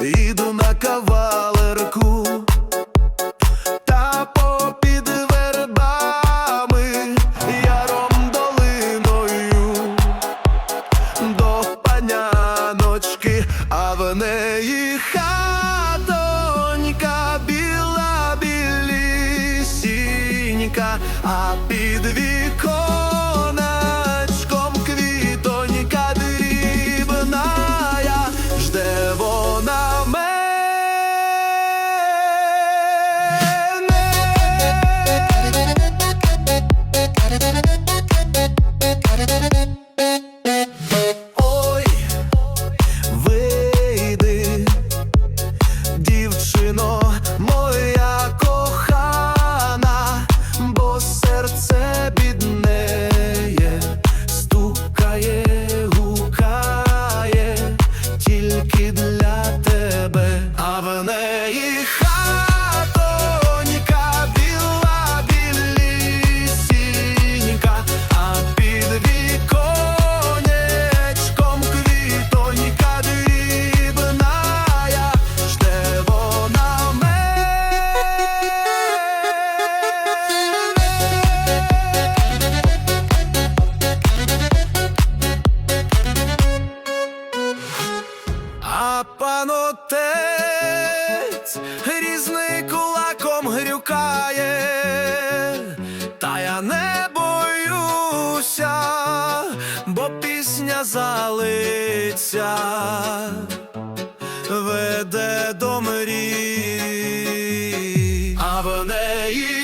Іду на кавалерку та попід вербами. Яром долиною до паняночки, а в неї хатонька біла білісінька, а під пан отець різний кулаком грюкає, та я не боюся, бо пісня залиться, веде до мрій, а в неї.